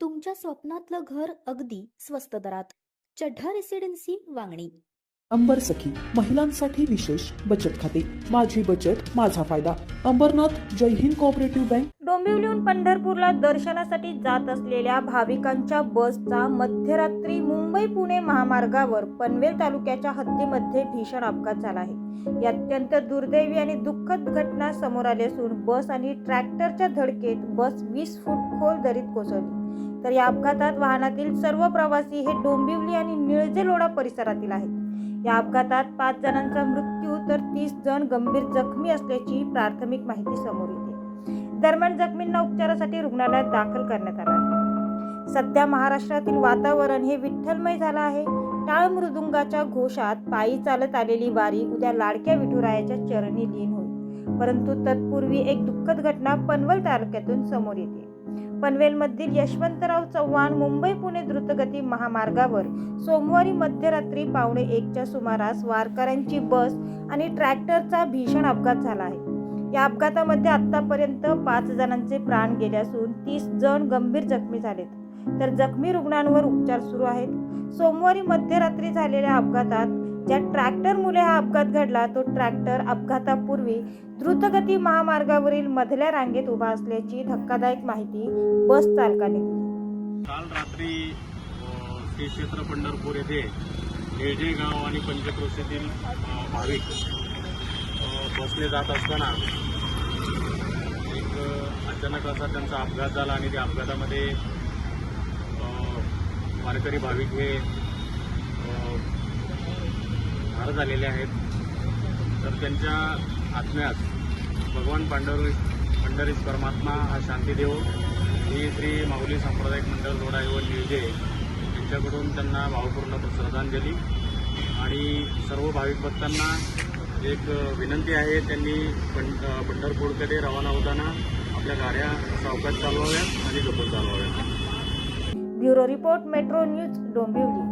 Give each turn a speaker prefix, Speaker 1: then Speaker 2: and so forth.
Speaker 1: तुमच्या स्वप्नातलं घर अगदी स्वस्त दरात. चढ्ढा रेसिडेन्सी वांगणी.
Speaker 2: अंबर सखी महिलांसाठी विशेष बचत खाते. माझी बचत माझा फायदा. अंबरनाथ जय हिंद कोऑपरेटिव्ह बँक
Speaker 3: डोंबिवलीहून पंढरपूरला दर्शनासाठी जात असलेल्या भाविकांच्या बसचा मध्यरात्री मुंबई पुणे महामार्गावर पनवेल तालुक्याच्या हद्दीमध्ये भीषण अपघात झाला आहे. या अत्यंत दुर्दैवी आणि दुःखद घटना समोर आली असून बस आणि ट्रॅक्टरच्या धडकेत बस वीस फूट खोल दरीत कोसळली. तर या अपघातात वाहनातील सर्व प्रवासी हे डोंबिवली आणि निळजेलोडा परिसरातील आहेत. या अपघातात पाच जणांचा मृत्यू तर तीस जण गंभीर जखमी असल्याची प्राथमिक माहिती समोर येते. दरम्यान जखमींना उपचारासाठी रुग्णालयात दाखल करण्यात आलं आहे. सध्या महाराष्ट्रातील वातावरण हे विठ्ठलमय झालं आहे. टाळ मृदुंगाच्या घोषात पायी चालत आलेली वारी उद्या लाडक्या विठुरायाच्या चरणी लीन होईल. परंतु तत्पूर्वी एक दुःखद घटना पनवेल तालुक्यातून समोर येते. पनवेलमधील यशवंतराव चव्हाण मुंबई पुणे द्रुतगती महामार्गावर सोमवारी मध्यरात्री पावणे एकच्या सुमारास वारकऱ्यांची बस आणि ट्रॅक्टरचा भीषण अपघात झाला आहे. या अपघातामध्ये आतापर्यंत पाच जणांचे प्राण गेले असून तीस जण गंभीर जखमी झालेत. तर जखमी रुग्णांवर उपचार सुरू आहेत. सोमवारी मध्यरात्री झालेल्या अपघातात ज्या ट्रॅक्टरमुळे हा अपघात घडला तो ट्रॅक्टर अपघातापूर्वी द्रुतगती महामार्गावरील मधल्या रांगेत उभा असल्याची धक्कादायक माहिती बस चालकाने दिली.
Speaker 4: काल रात्री श्री क्षेत्र पंढरपूर येथे येळजे गाव आणि पंचक्रोशीतील भाविक बसले बसने जात असताना एक अचानक असा त्यांचा अपघात झाला आणि त्या अपघातामध्ये वारकरी भाविक हे ठार झालेले आहेत. तर त्यांच्या आत्म्यास भगवान पांडुर पंढरीस परमात्मा हा शांती देव. ही श्री माऊली सांप्रदायिक मंडळ जोडा व निळजे यांच्याकडून त्यांना भावपूर्ण श्रद्धांजली. आणि सर्व भाविक भक्तांना एक विनंती आहे त्यांनी पंढरपूरकडे रवाना होताना आपल्या गाड्या सावकाश चालवाव्यात आणि जपून चालवाव्यात.
Speaker 3: Bureau report metro news Dombivli.